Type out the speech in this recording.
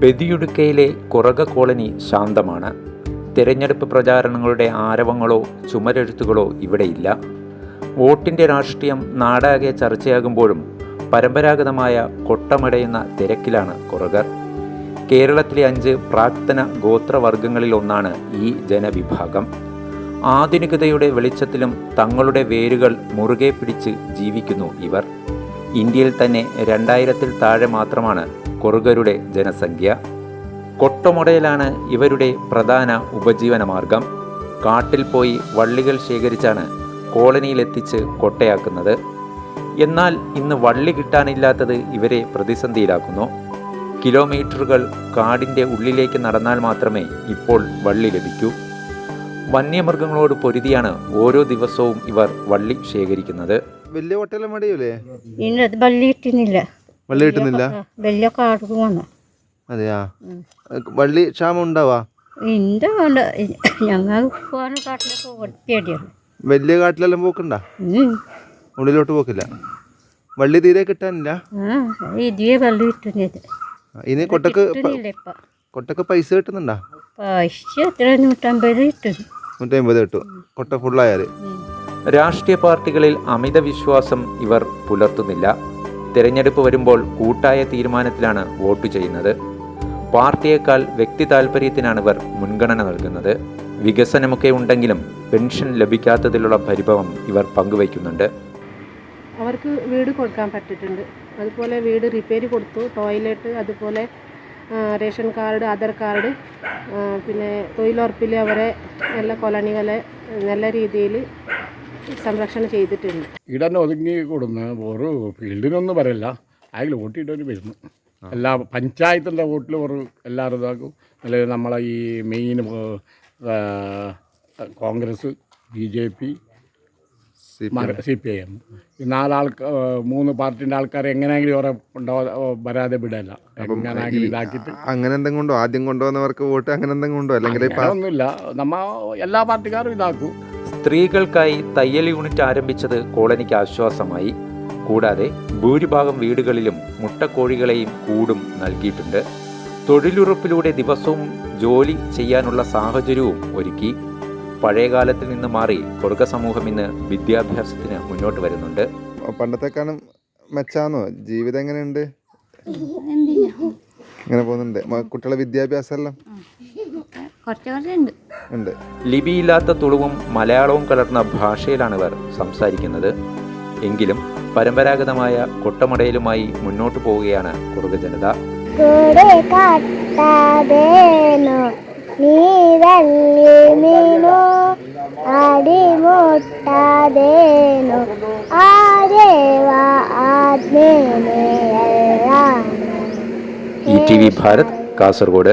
ബദിയുടുക്കയിലെ കുറക colony ശാന്തമാണ്. തിരഞ്ഞെടുപ്പ് പ്രചാരണങ്ങളുടെ ആരവങ്ങളോ ചുമരെഴുത്തുകളോ ഇവിടെയില്ല. വോട്ടിന്റെ രാഷ്ട്രീയം നാടാകെ ചർച്ചയാകുമ്പോഴും പരമ്പരാഗതമായ കൊട്ടമടയുന്ന തിരക്കിലാണ് കുറകർ. കേരളത്തിലെ അഞ്ച് പ്രാക്തന ഗോത്രവർഗങ്ങളിലൊന്നാണ് ഈ ജനവിഭാഗം. ആധുനികതയുടെ വെളിച്ചത്തിലും തങ്ങളുടെ വേരുകൾ മുറുകെ പിടിച്ച് ജീവിക്കുന്നു ഇവർ. ഇന്ത്യയിൽ തന്നെ രണ്ടായിരത്തിൽ താഴെ മാത്രമാണ് കുറുകരുടെ ജനസംഖ്യ. കൊട്ടമുടയിലാണ് ഇവരുടെ പ്രധാന ഉപജീവനമാർഗം. കാട്ടിൽ പോയി വള്ളികൾ ശേഖരിച്ചാണ് കോളനിയിലെത്തിച്ച് കൊട്ടയാക്കുന്നത്. എന്നാൽ ഇന്ന് വള്ളി കിട്ടാനില്ലാത്തത് ഇവരെ പ്രതിസന്ധിയിലാക്കുന്നു. കിലോമീറ്ററുകൾ കാടിന്റെ ഉള്ളിലേക്ക് നടന്നാൽ മാത്രമേ ഇപ്പോൾ വള്ളി ലഭിക്കൂ. വന്യമൃഗങ്ങളോട് പൊരുതിയാണ് ഓരോ ദിവസവും ഇവർ വള്ളി ശേഖരിക്കുന്നത്. വലിയ കൊട്ടയെല്ലാം മടിയൂലേ ഇല്ല വള്ളി കിട്ടുന്നില്ല. വള്ളി കിട്ടുന്നില്ല? വലിയ അതെയാ? വള്ളി ക്ഷാമം ഉണ്ടാവാ? ഇന്റെ വേണ്ട ഞങ്ങൾ പോകാൻ കാട്ടിലൊക്കെ പേടിയാണ്. വലിയ കാട്ടിലെല്ലാം പോക്കണ്ട. ഉള്ളിലോട്ട് പോക്കില്ല. വള്ളി തീരെ കിട്ടാനില്ല? ഇതേ വള്ളി ഇനി കൊട്ടക്ക് കൊട്ടക്ക് പൈസ കിട്ടുന്നുണ്ടാ? പൈസ എത്ര നൂറ്റമ്പത് കിട്ടും. നൂറ്റി അമ്പത് കിട്ടും കൊട്ട ഫുള്ളായാൽ രാഷ്ട്രീയ പാർട്ടികളിൽ അമിത വിശ്വാസം ഇവർ പുലർത്തുന്നില്ല. തിരഞ്ഞെടുപ്പ് വരുമ്പോൾ കൂട്ടായ തീരുമാനത്തിലാണ് വോട്ട് ചെയ്യുന്നത്. പാർട്ടിയേക്കാൾ വ്യക്തി താല്പര്യത്തിനാണ് ഇവർ മുൻഗണന നൽകുന്നത്. വികസനമൊക്കെ ഉണ്ടെങ്കിലും പെൻഷൻ ലഭിക്കാത്തതിലുള്ള പരിഭവം ഇവർ പങ്കുവയ്ക്കുന്നുണ്ട്. അവർക്ക് വീട് കൊടുക്കാൻ പറ്റിയിട്ടുണ്ട്. അതുപോലെ വീട് റിപ്പയർ കൊടുത്തു ടോയ്ലറ്റ് അതുപോലെ റേഷൻ കാർഡ് ആധാർ കാർഡ് പിന്നെ തൊഴിലുറപ്പിൽ അവരെ നല്ല കോളനികളെ നല്ല രീതിയിൽ സംരക്ഷണം ചെയ്തിട്ടുണ്ട്. ഇടന്നെ ഒതുങ്ങി കൊടുന്ന് ഒരു ഫീൽഡിനൊന്നും വരല്ല. അതിൽ വോട്ടിട്ടവർ വരുന്നു. എല്ലാ പഞ്ചായത്തിന്റെ വോട്ടിൽ ഒരു എല്ലാവരും ഇതാക്കും. അല്ലെങ്കിൽ നമ്മളെ ഈ main Congress B J P C P I M. ഈ നാലാൾക്ക് മൂന്ന് പാർട്ടിന്റെ ആൾക്കാർ എങ്ങനെയെങ്കിലും ഓരോ വരാതെ വിടല്ല. എങ്ങനെയെങ്കിലും ഇതാക്കിയിട്ട്. അങ്ങനെ എന്തെങ്കിലും ഉണ്ടോ? ആദ്യം കൊണ്ടുവന്നവർക്ക് വോട്ട് അങ്ങനെ എന്തെങ്കിലും ഉണ്ടോ? അല്ലെങ്കിൽ ഒന്നുമില്ല നമ്മ എല്ലാ പാർട്ടിക്കാരും ഇതാക്കും. സ്ത്രീകൾക്കായി തയ്യൽ യൂണിറ്റ് ആരംഭിച്ചത് കോളനിക്ക് ആശ്വാസമായി. കൂടാതെ ഭൂരിഭാഗം വീടുകളിലും മുട്ടക്കോഴികളെയും കൂടും നൽകിയിട്ടുണ്ട്. തൊഴിലുറപ്പിലൂടെ ദിവസവും ജോലി ചെയ്യാനുള്ള സാഹചര്യവും ഒരുക്കി. പഴയകാലത്തിൽ നിന്ന് മാറി കൊടുക്ക സമൂഹം ഇന്ന് വിദ്യാഭ്യാസത്തിന് മുന്നോട്ട് വരുന്നുണ്ട്. പണ്ടത്തെക്കാളും മെച്ചാന്നോ? ജീവിതം എങ്ങനെയുണ്ട്? ഇങ്ങനെ പോകുന്നുണ്ട്. കുട്ടികളെ വിദ്യാഭ്യാസം എല്ലാം ഉണ്ട്. ലിപിയില്ലാത്ത തുളുവും മലയാളവും കലർന്ന ഭാഷയിലാണ് ഇവർ സംസാരിക്കുന്നത്. എങ്കിലും പരമ്പരാഗതമായ കൊട്ടമടയിലുമായി മുന്നോട്ട് പോവുകയാണ് കുറുക ജനത കൂടെ കാട്ടാതേനോ നീരല്ലേ നീനോ അടിമുട്ടാതേനോ ആരേവ ആത്മേനെയല്ല E T V Bharat Kasaragod.